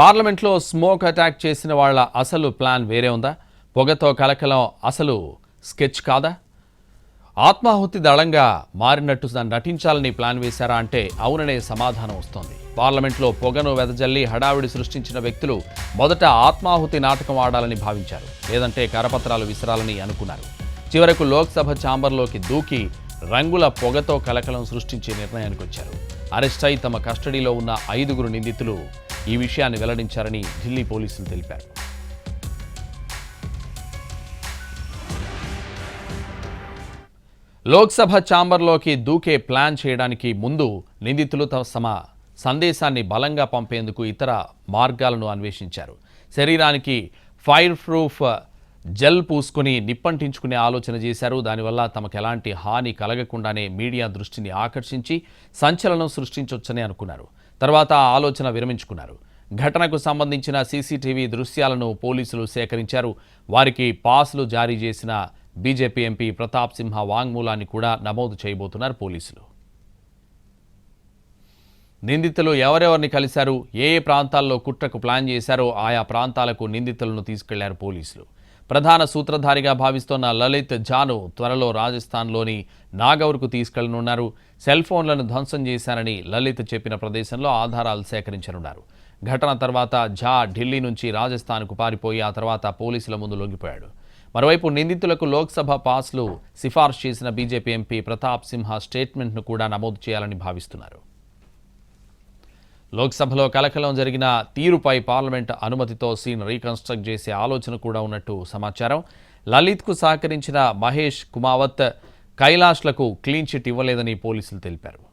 పార్లమెంట్లో smoke attack చేసిన వాళ్ళ అసలు ప్లాన్ వేరే ఉందా? పొగతో కలకలం అసలు స్కెచ్ కాదా? ఆత్మాహుతి దళంగా మారినట్టు నటించాలని ప్లాన్ వేశారా అంటే అవుననే సమాధానం వస్తోంది. పార్లమెంట్లో పొగను వెదజల్లి హడావిడి సృష్టించిన వ్యక్తులు మొదట ఆత్మాహుతి నాటకం ఆడాలని భావించారు. లేదంటే కరపత్రాలు విసరాలని అనుకున్నారు. చివరకు లోక్సభ ఛాంబర్లోకి దూకి రంగుల పొగతో కలకలం సృష్టించే నిర్ణయానికి వచ్చారు. అరెస్ట్ అయి తమ కస్టడీలో ఉన్న ఐదుగురు నిందితులు ఈ విషయాన్ని వెల్లడించారని ఢిల్లీ పోలీసులు తెలిపారు. లోక్సభ ఛాంబర్లోకి దూకే ప్లాన్ చేయడానికి ముందు నిందితులు తమ సందేశాన్ని బలంగా పంపేందుకు ఇతర మార్గాలను అన్వేషించారు. శరీరానికి ఫైర్ ప్రూఫ్ జెల్ పూసుకుని నిప్పంటించుకునే ఆలోచన చేశారు. దానివల్ల తమకు ఎలాంటి హాని కలగకుండానే మీడియా దృష్టిని ఆకర్షించి సంచలనం సృష్టించవచ్చని అనుకున్నారు. తర్వాత ఆ ఆలోచన విరమించుకున్నారు. ఘటనకు సంబంధించిన సీసీటీవీ దృశ్యాలను పోలీసులు సేకరించారు. వారికి పాస్లు జారీ చేసిన బీజేపీ ఎంపీ ప్రతాప్ సింహ వాంగ్మూలాన్ని కూడా నమోదు చేయబోతున్నారు పోలీసులు. నిందితులు ఎవరెవరిని కలిశారు? ఏ ఏ ప్రాంతాల్లో కుట్రకు ప్లాన్ చేశారో ఆయా ప్రాంతాలకు నిందితులను తీసుకెళ్ళారు పోలీసులు. ప్రధాన సూత్రధారిగా భావిస్తోన్న లలిత్ జాను త్వరలో రాజస్థాన్లోని నాగౌర్కు తీసుకెళ్ళనున్నారు. సెల్ ఫోన్లను ధ్వంసం చేశారని లలిత్ చెప్పిన ప్రదేశంలో ఆధారాలు సేకరించనున్నారు. ఘటన తర్వాత ఝా ఢిల్లీ నుంచి రాజస్థాన్కు పారిపోయి ఆ తర్వాత పోలీసుల ముందు లొంగిపోయాడు. మరోవైపు నిందితులకు లోక్సభ పాస్లు సిఫార్సు చేసిన బీజేపీ ఎంపీ ప్రతాప్ సింహ స్టేట్మెంట్ను కూడా నమోదు చేయాలని భావిస్తున్నారు. లోక్సభలో కలకలం జరిగిన తీరుపై పార్లమెంట్ అనుమతితో సీన్ రీకన్స్ట్రక్ట్ చేసే ఆలోచన కూడా ఉన్నట్టు సమాచారం. లలిత్కు సహకరించిన మహేష్ కుమావత్ కైలాష్లకు క్లీన్ చిట్ ఇవ్వలేదని పోలీసులు తెలిపారు.